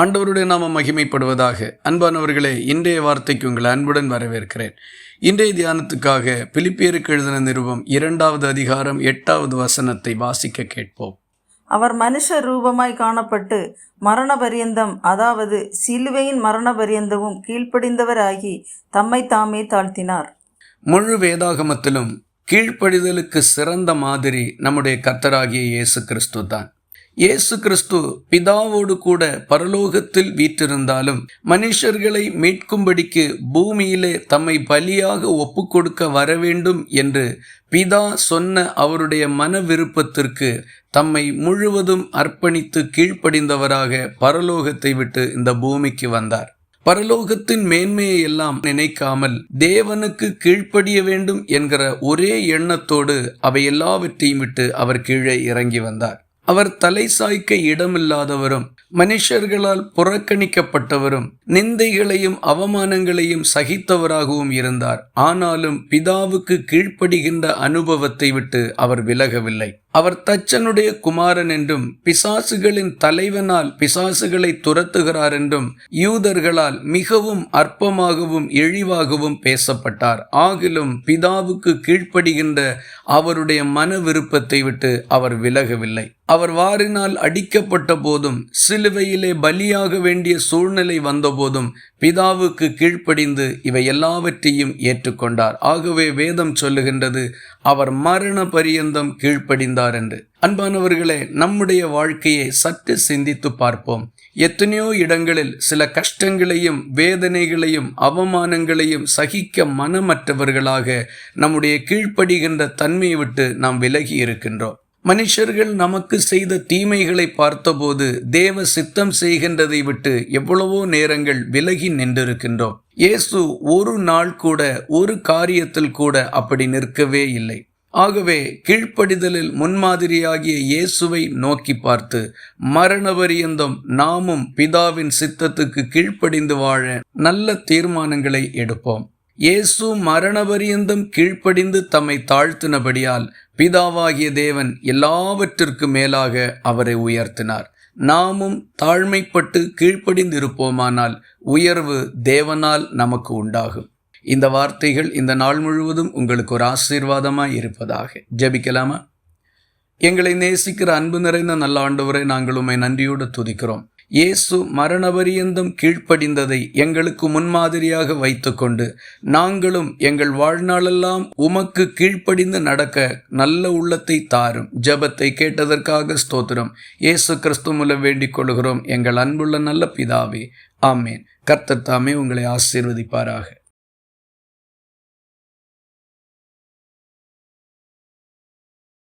ஆண்டவருடைய நாம மகிமைப்படுவதாக. அன்பானவர்களே இன்றைய வார்த்தைக்கு உங்களை அன்புடன் வரவேற்கிறேன். இன்றைய தியானத்துக்காக பிலிப்பியருக்கு எழுதின நிருபம் இரண்டாவது அதிகாரம் எட்டாவது வசனத்தை வாசிக்க கேட்போம். அவர் மனுஷ ரூபமாய் காணப்பட்டு மரண பரியந்தம் அதாவது சிலுவையின் மரண பரியந்தமும் கீழ்ப்படிந்தவராகி தம்மை தாமே தாழ்த்தினார். முழு வேதாகமத்திலும் கீழ்ப்படிதலுக்கு சிறந்த மாதிரி நம்முடைய கர்த்தராகிய இயேசு கிறிஸ்து தான் இயேசு கிறிஸ்து பிதாவோடு கூட பரலோகத்தில் வீற்றிருந்தாலும் மனுஷர்களை மீட்கும்படிக்கு பூமியிலே தம்மை பலியாக ஒப்புக்கொடுக்க வர வேண்டும் என்று பிதா சொன்ன அவருடைய மன விருப்பத்திற்கு தம்மை முழுவதும் அர்ப்பணித்து கீழ்ப்படிந்தவராக பரலோகத்தை விட்டு இந்த பூமிக்கு வந்தார். பரலோகத்தின் மேன்மையை எல்லாம் நினைக்காமல் தேவனுக்கு கீழ்ப்படிய வேண்டும் என்கிற ஒரே எண்ணத்தோடு அவை எல்லாவற்றையும் விட்டு அவர் கீழே இறங்கி வந்தார். அவர் தலை சாய்க்க இடமில்லாதவரும் மனுஷர்களால் புறக்கணிக்கப்பட்டவரும் நிந்தைகளையும் அவமானங்களையும் சகித்தவராகவும் இருந்தார். ஆனாலும் பிதாவுக்கு கீழ்ப்படுகின்ற அனுபவத்தை விட்டு அவர் விலகவில்லை. அவர் தச்சனுடைய குமாரன் என்றும் பிசாசுகளின் தலைவனால் பிசாசுகளை துரத்துகிறார் என்றும் யூதர்களால் மிகவும் அற்பமாகவும் இழிவாகவும் பேசப்பட்டார். ஆகிலும் பிதாவுக்கு கீழ்ப்படுகின்ற அவருடைய மன விருப்பத்தை விட்டு அவர் விலகவில்லை. அவர் வாரினால் அடிக்கப்பட்ட போதும் சிலுவையிலே பலியாக வேண்டிய சூழ்நிலை வந்தபோதும் பிதாவுக்கு கீழ்ப்படிந்து இவை எல்லாவற்றையும் ஏற்றுக்கொண்டார். ஆகவே வேதம் சொல்லுகின்றது அவர் மரண பரியந்தம் கீழ்ப்படிந்தார் என்று அன்பானவர்களே நம்முடைய வாழ்க்கையை சற்று சிந்தித்து பார்ப்போம். எத்தனையோ இடங்களில் சில கஷ்டங்களையும் வேதனைகளையும் அவமானங்களையும் சகிக்க மனமற்றவர்களாக நம்முடைய கீழ்ப்படுகின்ற தன்மையை விட்டு நாம் விலகி இருக்கின்றோம். மனுஷர்கள் நமக்கு செய்த தீமைகளை பார்த்தபோது தேவ சித்தம் செய்கின்றதை விட்டு எவ்வளவோ நேரங்கள் விலகி நின்றிருக்கின்றோம். இயேசு ஒரு நாள் கூட ஒரு காரியத்தில் கூட அப்படி நிற்கவே இல்லை. ஆகவே கீழ்ப்படிதலில் முன்மாதிரியாகிய இயேசுவை நோக்கி பார்த்து மரணபரியந்தம் நாமும் பிதாவின் சித்தத்துக்கு கீழ்ப்படிந்து வாழ நல்ல தீர்மானங்களை எடுப்போம். இயேசு மரணபரியந்தம் கீழ்ப்படிந்து தம்மை தாழ்த்தினபடியால் பிதாவாகிய தேவன் எல்லாவற்றிற்கு மேலாக அவரை உயர்த்தினார். நாமும் தாழ்மைப்பட்டு கீழ்ப்படிந்து இருப்போமானால் உயர்வு தேவனால் நமக்கு உண்டாகும். இந்த வார்த்தைகள் இந்த நாள் முழுவதும் உங்களுக்கு ஒரு ஆசீர்வாதமாக இருப்பதாக. ஜபிக்கலாமா? எங்களை நேசிக்கிற அன்பு நிறைந்த நல்ல ஆண்டவரை நாங்கள் உண்மை நன்றியோடு துதிக்கிறோம். இயேசு மரணபரியந்தம் கீழ்ப்படிந்ததை எங்களுக்கு முன்மாதிரியாக வைத்துக்கொண்டு நாங்களும் எங்கள் வாழ்நாளெல்லாம் உமக்கு கீழ்ப்படிந்து நடக்க நல்ல உள்ளத்தை தாரும். ஜபத்தை கேட்டதற்காக ஸ்தோத்திரம். இயேசு கிறிஸ்து மூலம் வேண்டிக் கொள்கிறோம். எங்கள் அன்புள்ள நல்ல பிதாவே ஆமேன். கர்த்தத்தாமே உங்களை ஆசீர்வதிப்பாராக.